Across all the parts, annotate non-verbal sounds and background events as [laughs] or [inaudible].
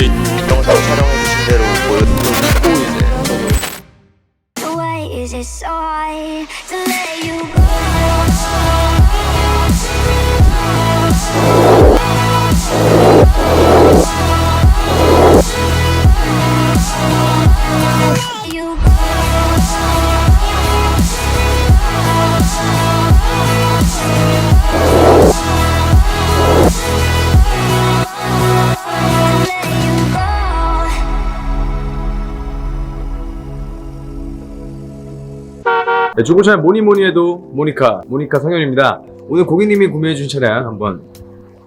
저희 영상 촬영해 주신 대로 보여드리고 이제 저도 네, 중고차의 뭐니 뭐니 해도 모니카, 모니카 성현입니다. 오늘 고객님이 구매해준 차량 한번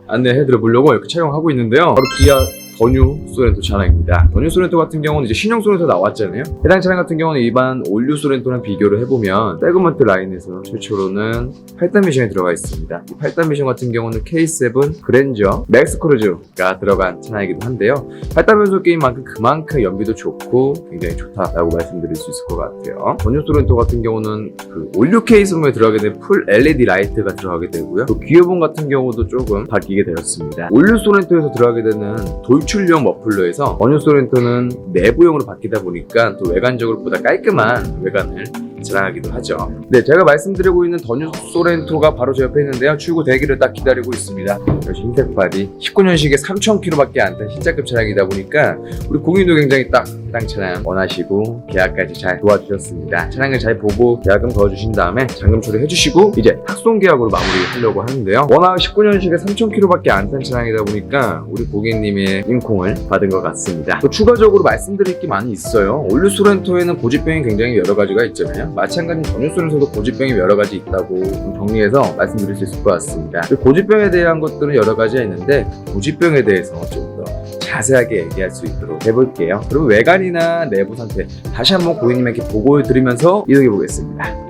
안내해드려 보려고 이렇게 촬영하고 있는데요. 바로 기아 더뉴 소렌토 차량입니다. 더뉴 소렌토 같은 경우는 이제 신형 소렌토 나왔잖아요. 해당 차량 같은 경우는 일반 올류 소렌토랑 비교를 해보면 세그먼트 라인에서 최초로는 8단 미션이 들어가 있습니다. 이 8단 미션 같은 경우는 K7 그랜저 맥스 크루즈가 들어간 차량이기도 한데요. 8단 변속 게임만큼 그만큼 연비도 좋고 굉장히 좋다라고 말씀드릴 수 있을 것 같아요. 더뉴 소렌토 같은 경우는 그 올류 케이스에 들어가게 된 풀 LED 라이트가 들어가게 되고요. 또 기어봉 같은 경우도 조금 바뀌게 되었습니다. 올류 소렌토에서 들어가게 되는 돌 출형 머플러에서 더뉴 소렌토는 내부형으로 바뀌다 보니까 또 외관적으로 보다 깔끔한 외관을 자랑하기도 하죠. 네, 제가 말씀드리고 있는 더뉴 소렌토가 바로 제 옆에 있는데요. 출고 대기를 딱 기다리고 있습니다. 역시 흰색 바디, 19년식에 3,000km밖에 안 탄 신자급 차량이다 보니까 우리 공인도 굉장히 딱 해당 차량 원하시고 계약까지 잘 도와주셨습니다. 차량을 잘 보고 계약금 넣어주신 다음에 잔금 처리해주시고 이제 탁송 계약으로 마무리하려고 하는데요. 워낙 19년식에 3,000km밖에 안 탄 차량이다 보니까 우리 고객님의 인콩을 받은 것 같습니다. 또 추가적으로 말씀드릴 게 많이 있어요. 올류 소렌토에는 고집병이 굉장히 여러 가지가 있잖아요. 마찬가지 전유 소렌토도 고집병이 여러 가지 있다고 좀 정리해서 말씀드릴 수 있을 것 같습니다. 그 고집병에 대한 것들은 여러 가지가 있는데 고집병에 대해서 좀 더 자세하게 얘기할 수 있도록 해볼게요. 그리고 외관이나 내부 상태 다시 한번 고객님에게 보고를 드리면서 이동해 보겠습니다.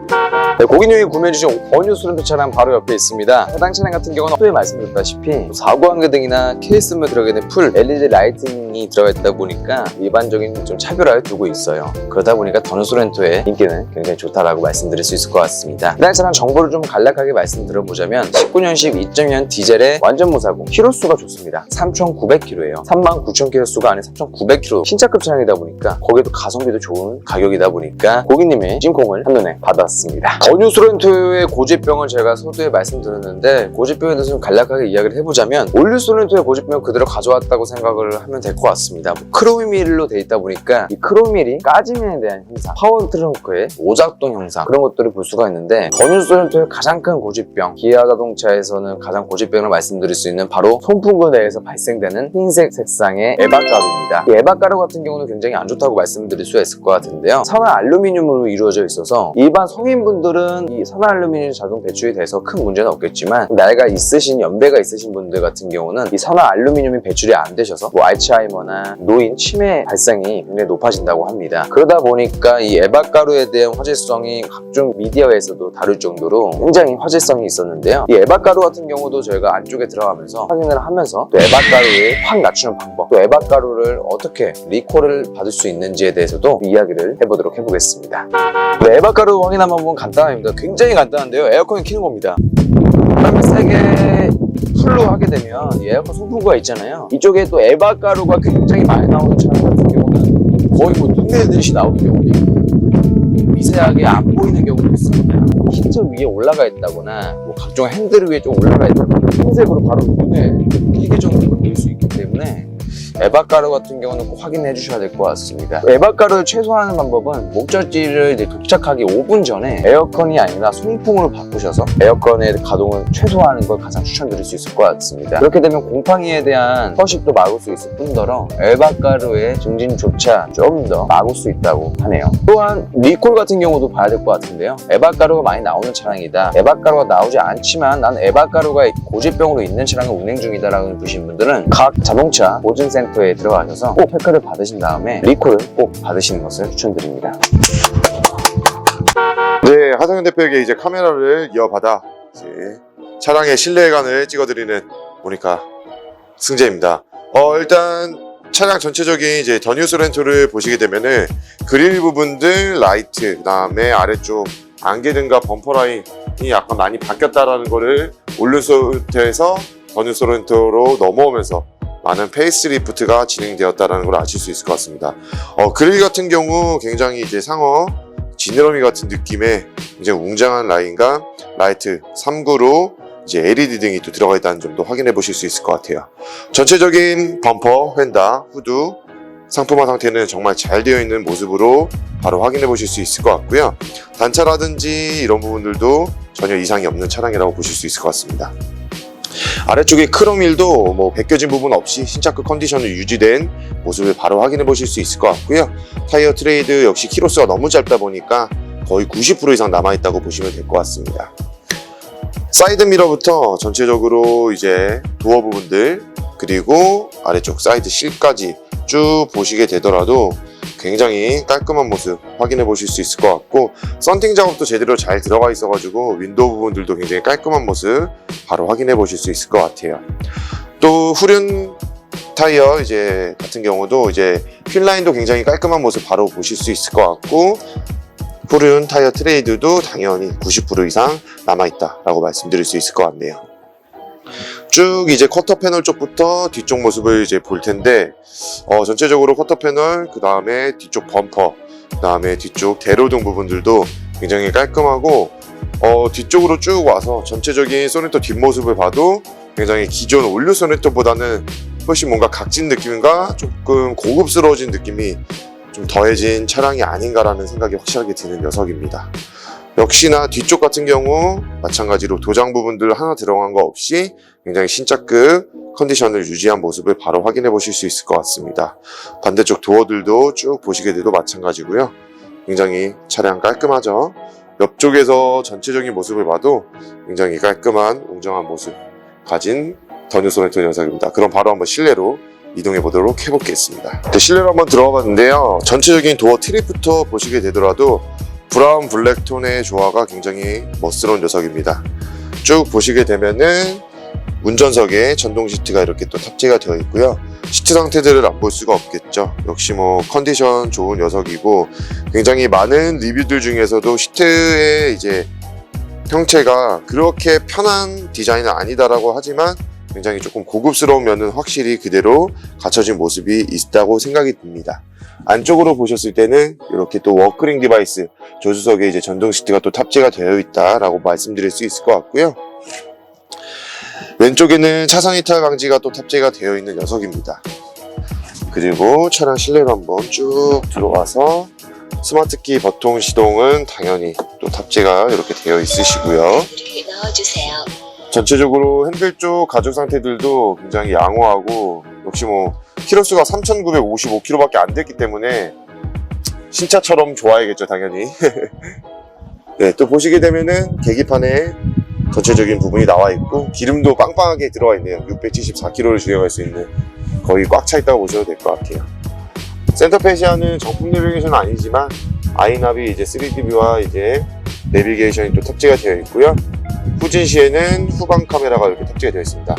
네, 고객님이 구매해주신 원유 수렌토 차량 바로 옆에 있습니다. 해당 차량 같은 경우는 앞에 말씀드렸다시피 사고 한개 등이나 케이스에 들어가게 된풀 LED 라이팅이 들어가 있다 보니까 일반적인 좀 차별화를 두고 있어요. 그러다 보니까 더뉴 소렌토의 인기는 굉장히 좋다라고 말씀드릴 수 있을 것 같습니다. 해당 차량 정보를 좀 간략하게 말씀드려보자면 19년식 2.0 디젤의 완전 무사고 키로수가 좋습니다. 3,900km예요. 39,000km 수가 아닌 3,900km 신차급 차량이다 보니까 거기에도 가성비도 좋은 가격이다 보니까 고객님의 찐콩을 한눈에 받았습니다. 더뉴 소렌토의 고집병을 제가 서두에 말씀드렸는데 고집병에 대해서 좀 간략하게 이야기를 해보자면 올류 소렌토의 고집병을 그대로 가져왔다고 생각을 하면 될 것 같습니다. 뭐 크로미밀로 돼 있다 보니까 이 크로밀이 까짐에 대한 현상, 파워 트렁크의 오작동 현상 그런 것들을 볼 수가 있는데 더뉴 소렌토의 가장 큰 고집병 기아 자동차에서는 가장 고집병을 말씀드릴 수 있는 바로 송풍구 내에서 발생되는 흰색 색상의 에바가루입니다. 이 에바가루 같은 경우는 굉장히 안 좋다고 말씀드릴 수가 있을 것 같은데요. 산화 알루미늄으로 이루어져 있어서 일반 성인분들 은이 산화 알루미늄 자동 배출이 돼서 큰 문제는 없겠지만 나이가 있으신 연배가 있으신 분들 같은 경우는 이 산화 알루미늄이 배출이 안 되셔서 뭐 알츠하이머나 노인 치매 발생이 굉장히 높아진다고 합니다. 그러다 보니까 이 에바가루에 대한 화제성이 각종 미디어에서도 다룰 정도로 굉장히 화제성이 있었는데요. 이 에바가루 같은 경우도 저희가 안쪽에 들어가면서 확인을 하면서 또 에바가루의 확 낮추는 방법, 또 에바가루를 어떻게 리콜을 받을 수 있는지에 대해서도 이야기를 해보도록 해보겠습니다. 네, 에바가루 확인한 방법은 간단합니다. 굉장히 간단한데요. 에어컨을 키는 겁니다. 바람을 세게 풀로 하게 되면 이 에어컨 송풍구가 있잖아요. 이쪽에 또 에바 가루가 굉장히 많이 나오는 차량 같은 경우는 거의 뭐 눈에 듯이 나오는 경우도 있고 미세하게 안 보이는 경우도 있습니다. 힌트 위에 올라가 있다거나 뭐 각종 핸들 위에 좀 올라가 있다거나 흰색으로 바로 눈에 띄게 정도로 보일 수 있기 때문에 에바가루 같은 경우는 꼭 확인해 주셔야 될 것 같습니다. 에바가루를 최소화하는 방법은 목적지를 이제 도착하기 5분 전에 에어컨이 아니라 송풍으로 바꾸셔서 에어컨의 가동을 최소화하는 걸 가장 추천드릴 수 있을 것 같습니다. 그렇게 되면 곰팡이에 대한 서식도 막을 수 있을 뿐더러 에바가루의 증진조차 좀 더 막을 수 있다고 하네요. 또한 리콜 같은 경우도 봐야 될 것 같은데요. 에바가루가 많이 나오는 차량이다. 에바가루가 나오지 않지만 난 에바가루가 고질병으로 있는 차량을 운행 중이다라고 보신 분들은 각 자동차 보증센터 에 들어가셔서 꼭 체크를 받으신 다음에 리콜을 꼭 받으시는 것을 추천드립니다. 네, 하성현 대표에게 이제 카메라를 이어받아 이제 차량의 실내관을 찍어드리는 모니카 승재입니다. 어, 일단 차량 전체적인 이제 더뉴스 렌토를 보시게 되면은 그릴 부분들 라이트, 그 다음에 아래쪽 안개 등과 범퍼 라인이 약간 많이 바뀌었다라는 거를 올루소트에서 더뉴스 렌토로 넘어오면서 많은 페이스리프트가 진행되었다는 걸 아실 수 있을 것 같습니다. 어, 그릴 같은 경우 굉장히 이제 상어 지느러미 같은 느낌의 굉장히 웅장한 라인과 라이트 3구로 이제 LED 등이 또 들어가 있다는 점도 확인해 보실 수 있을 것 같아요. 전체적인 범퍼, 휀다, 후드, 상품화 상태는 정말 잘 되어 있는 모습으로 바로 확인해 보실 수 있을 것 같고요. 단차라든지 이런 부분들도 전혀 이상이 없는 차량이라고 보실 수 있을 것 같습니다. 아래쪽에 크롬일도 뭐 벗겨진 부분 없이 신차급 컨디션을 유지된 모습을 바로 확인해 보실 수 있을 것 같고요. 타이어 트레이드 역시 키로수가 너무 짧다 보니까 거의 90% 이상 남아있다고 보시면 될 것 같습니다. 사이드 미러부터 전체적으로 이제 도어 부분들 그리고 아래쪽 사이드 실까지 쭉 보시게 되더라도 굉장히 깔끔한 모습 확인해 보실 수 있을 것 같고 썬팅 작업도 제대로 잘 들어가 있어 가지고 윈도우 부분들도 굉장히 깔끔한 모습 바로 확인해 보실 수 있을 것 같아요 또 후륜 타이어 이제 같은 경우도 이제 휠라인도 굉장히 깔끔한 모습 바로 보실 수 있을 것 같고 후륜 타이어 트레이드도 당연히 90% 이상 남아있다라고 말씀드릴 수 있을 것 같네요. 쭉 이제 쿼터 패널 쪽부터 뒤쪽 모습을 이제 볼 텐데 어, 전체적으로 쿼터 패널 그 다음에 뒤쪽 범퍼 그 다음에 뒤쪽 대로등 부분들도 굉장히 깔끔하고 어, 뒤쪽으로 쭉 와서 전체적인 소네터 뒷모습을 봐도 굉장히 기존 올류 소네터보다는 훨씬 뭔가 각진 느낌과 조금 고급스러워진 느낌이 좀 더해진 차량이 아닌가라는 생각이 확실하게 드는 녀석입니다. 역시나 뒤쪽 같은 경우 마찬가지로 도장 부분들 하나 들어간 거 없이 굉장히 신차급 컨디션을 유지한 모습을 바로 확인해 보실 수 있을 것 같습니다. 반대쪽 도어들도 쭉 보시게 돼도 마찬가지고요. 굉장히 차량 깔끔하죠. 옆쪽에서 전체적인 모습을 봐도 굉장히 깔끔한 웅장한 모습 가진 더뉴 소네토 녀석입니다. 그럼 바로 한번 실내로 이동해 보도록 해보겠습니다. 네, 실내로 한번 들어가 봤는데요. 전체적인 도어 트립부터 보시게 되더라도 브라운 블랙 톤의 조화가 굉장히 멋스러운 녀석입니다. 쭉 보시게 되면은 운전석에 전동 시트가 이렇게 또 탑재가 되어 있고요. 시트 상태들을 안 볼 수가 없겠죠. 역시 뭐 컨디션 좋은 녀석이고 굉장히 많은 리뷰들 중에서도 시트의 이제 형체가 그렇게 편한 디자인은 아니다라고 하지만 굉장히 조금 고급스러운 면은 확실히 그대로 갖춰진 모습이 있다고 생각이 듭니다. 안쪽으로 보셨을 때는 이렇게 또 워크링 디바이스 조수석에 이제 전동 시트가 또 탑재가 되어 있다라고 말씀드릴 수 있을 것 같고요. 왼쪽에는 차선 이탈 방지가 또 탑재가 되어 있는 녀석입니다. 그리고 차량 실내로 한번 쭉 들어와서 스마트키 버튼 시동은 당연히 또 탑재가 이렇게 되어 있으시고요. 넣어주세요. 전체적으로 핸들 쪽 가죽 상태들도 굉장히 양호하고 역시 뭐 키로수가 3,955km밖에 안 됐기 때문에 신차처럼 좋아야겠죠 당연히. [laughs] 네, 또 보시게 되면은 계기판에 전체적인 부분이 나와 있고 기름도 빵빵하게 들어가 있네요. 674km를 주행할 수 있는 거의 꽉 차 있다고 보셔도 될 것 같아요. 센터페시아는 정품 내비게이션은 아니지만 아이나비 이제 3D 뷰와 이제 내비게이션이 또 탑재가 되어 있고요. 후진 시에는 후방 카메라가 이렇게 탑재가 되어 있습니다.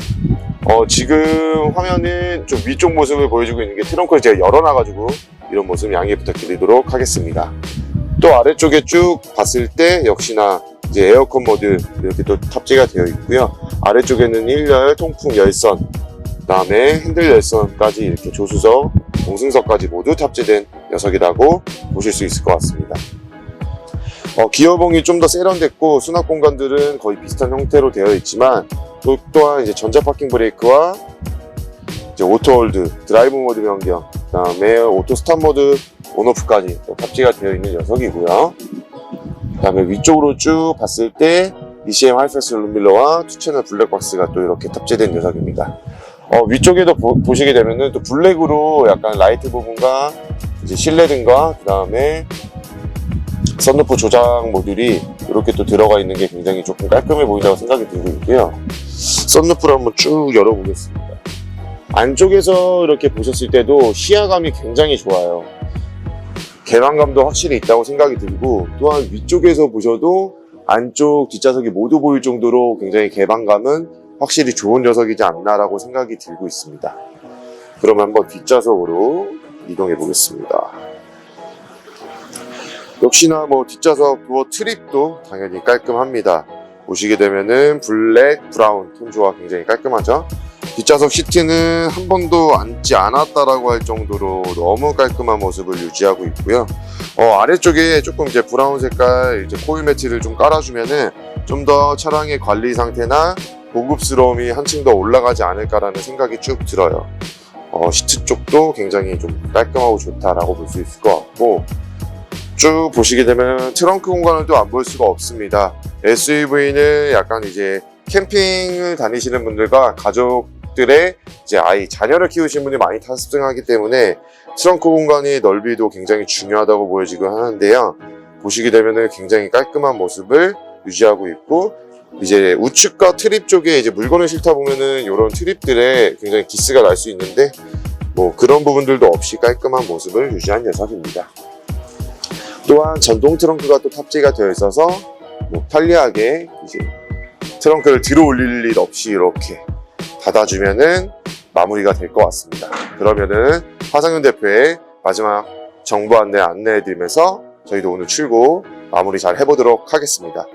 어, 지금 화면은 좀 위쪽 모습을 보여주고 있는 게 트렁크를 제가 열어놔가지고 이런 모습 양해 부탁드리도록 하겠습니다. 또 아래쪽에 쭉 봤을 때 역시나 이제 에어컨 모드 이렇게 또 탑재가 되어 있고요. 아래쪽에는 1열 통풍 열선, 그 다음에 핸들 열선까지 이렇게 조수석, 동승석까지 모두 탑재된 녀석이라고 보실 수 있을 것 같습니다. 어, 기어봉이 좀 더 세련됐고 수납 공간들은 거의 비슷한 형태로 되어 있지만 또 또한 이제 전자 파킹 브레이크와 이제 오토 홀드, 드라이브 모드 변경, 그 다음에 오토 스탑 모드 온오프까지 또 탑재가 되어 있는 녀석이고요. 그 다음에 위쪽으로 쭉 봤을 때 ECM 하이패스 룸밀러와 투 채널 블랙박스가 또 이렇게 탑재된 녀석입니다. 어, 위쪽에도 보, 시게 되면은 또 블랙으로 약간 라이트 부분과 이제 실내 등과 그 다음에 썬루프 조작 모듈이 이렇게 또 들어가 있는 게 굉장히 조금 깔끔해 보인다고 생각이 들고 있고요. 썬루프를 한번 쭉 열어보겠습니다. 안쪽에서 이렇게 보셨을 때도 시야감이 굉장히 좋아요. 개방감도 확실히 있다고 생각이 들고 또한 위쪽에서 보셔도 안쪽 뒷좌석이 모두 보일 정도로 굉장히 개방감은 확실히 좋은 녀석이지 않나라고 생각이 들고 있습니다. 그러면 한번 뒷좌석으로 이동해 보겠습니다. 역시나 뭐 뒷좌석 도어 트립도 당연히 깔끔합니다. 보시게 되면은 블랙, 브라운 톤 조화 굉장히 깔끔하죠. 뒷좌석 시트는 한 번도 앉지 않았다라고 할 정도로 너무 깔끔한 모습을 유지하고 있고요. 어, 아래쪽에 조금 이제 브라운 색깔 이제 코일 매트를 좀 깔아주면은 좀 더 차량의 관리 상태나 고급스러움이 한층 더 올라가지 않을까라는 생각이 쭉 들어요. 어, 시트 쪽도 굉장히 좀 깔끔하고 좋다라고 볼 수 있을 것 같고 쭉 보시게 되면 트렁크 공간을 또 안 볼 수가 없습니다. SUV는 약간 이제 캠핑을 다니시는 분들과 가족들의 이제 아이 자녀를 키우시는 분들이 많이 탑승하기 때문에 트렁크 공간의 넓이도 굉장히 중요하다고 보여지곤 하는데요. 보시게 되면은 굉장히 깔끔한 모습을 유지하고 있고 이제 우측과 트립 쪽에 이제 물건을 싣다 보면은 이런 트립들에 굉장히 기스가 날 수 있는데 뭐 그런 부분들도 없이 깔끔한 모습을 유지한 녀석입니다. 또한 전동 트렁크가 또 탑재가 되어 있어서 뭐 편리하게 이제 트렁크를 들어 올릴 일 없이 이렇게 닫아주면은 마무리가 될 것 같습니다. 그러면은 화상현 대표의 마지막 정보 안내 안내해드리면서 저희도 오늘 출고 마무리 잘 해보도록 하겠습니다.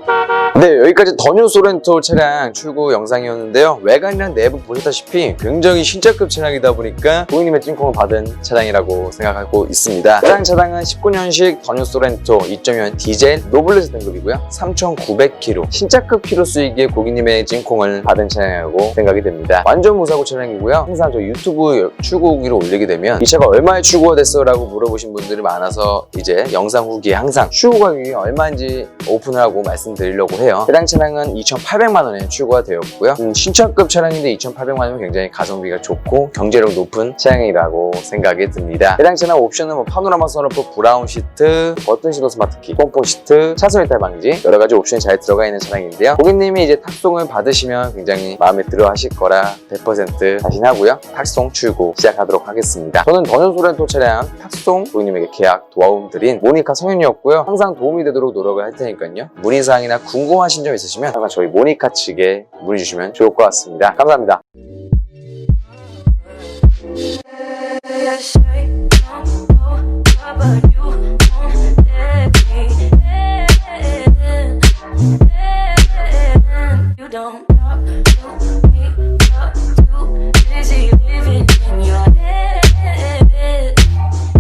네, 여기까지 더뉴 소렌토 차량 출고 영상이었는데요. 외관이랑 내부 보셨다시피 굉장히 신차급 차량이다 보니까 고객님의 찐콩을 받은 차량이라고 생각하고 있습니다. 해당 차량은 19년식 더뉴 소렌토 2.0 디젤 노블레스 등급이고요. 3,900km. 신차급 키로 수익에 고객님의 찐콩을 받은 차량이라고 생각이 됩니다. 완전 무사고 차량이고요. 항상 저 유튜브 출고 후기를 올리게 되면 이 차가 얼마에 출고가 됐어? 라고 물어보신 분들이 많아서 이제 영상 후기에 항상 출고 가격이 얼마인지 오픈을 하고 말씀드리려고 해요. 해당 차량은 2,800만 원에 출고가 되었고요. 음, 신차급 차량인데 2,800만 원이면 굉장히 가성비가 좋고 경제력 높은 차량이라고 생각이 듭니다. 해당 차량 옵션은 뭐 파노라마 선루프, 브라운 시트, 버튼 시도 스마트키, pompo 시트, 차선 이탈 방지 여러 가지 옵션이 잘 들어가 있는 차량인데요. 고객님이 이제 탁송을 받으시면 굉장히 마음에 들어 하실 거라 100% 자신하고요. 탁송 출고 시작하도록 하겠습니다. 저는 더뉴 소렌토 차량 탁송 고객님에게 계약 도와움 드린 모니카 성현이었고요. 항상 도움이 되도록 노력을 할 테니까요. 문의사항이나 궁금 하신 점 있으시면 항상 저희 모니카 측에 문의 주시면 좋을 것 같습니다. 감사합니다. Don't